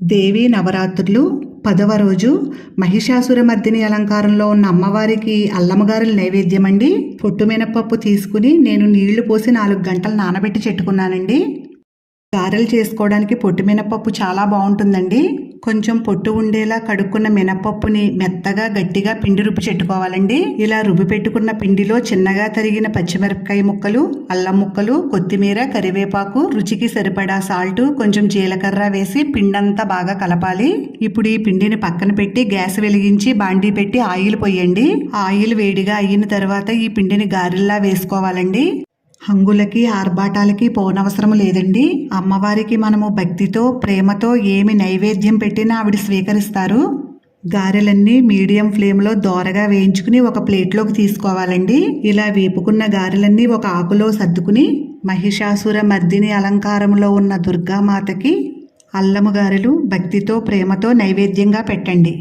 దేవి నవరాత్రులు. పదవ రోజు మహిషాసురమర్దిని అలంకారంలో ఉన్న అమ్మవారికి అల్లమ్మగారుల నైవేద్యం అండి పొట్టు మినపప్పు తీసుకుని నేను నీళ్ళు పోసి నాలుగు గంటలు నానబెట్టి చెట్టుకున్నానండి. గారెలు చేసుకోవడానికి పొట్టు మినపప్పు చాలా బాగుంటుందండి. కొంచెం పొట్టు ఉండేలా కడుక్కున్న మినపప్పుని మెత్తగా గట్టిగా పిండి రుబ్బి చెట్టుకోవాలండి. ఇలా రుబ్బి పెట్టుకున్న పిండిలో చిన్నగా తరిగిన పచ్చిమిరపకాయ ముక్కలు అల్లం ముక్కలు కొత్తిమీర కరివేపాకు రుచికి సరిపడా సాల్ట్ కొంచెం జీలకర్ర వేసి పిండంతా బాగా కలపాలి. ఇప్పుడు ఈ పిండిని పక్కన పెట్టి గ్యాస్ వెలిగించి బాండీ పెట్టి ఆయిల్ పోయండి. ఆయిల్ వేడిగా అయిన తర్వాత ఈ పిండిని గారెల్లా వేసుకోవాలండి. హంగులకి ఆర్భాటాలకి పోనవసరం లేదండి. అమ్మవారికి మనము భక్తితో ప్రేమతో ఏమి నైవేద్యం పెట్టినా ఆవిడ స్వీకరిస్తారు. గారెలన్నీ మీడియం ఫ్లేమ్లో దోరగా వేయించుకుని ఒక ప్లేట్లోకి తీసుకోవాలండి. ఇలా వేపుకున్న గారెలన్నీ ఒక ఆకులో సర్దుకుని మహిషాసుర మర్దిని అలంకారంలో ఉన్న దుర్గామాతకి అల్లము గారెలు భక్తితో ప్రేమతో నైవేద్యంగా పెట్టండి.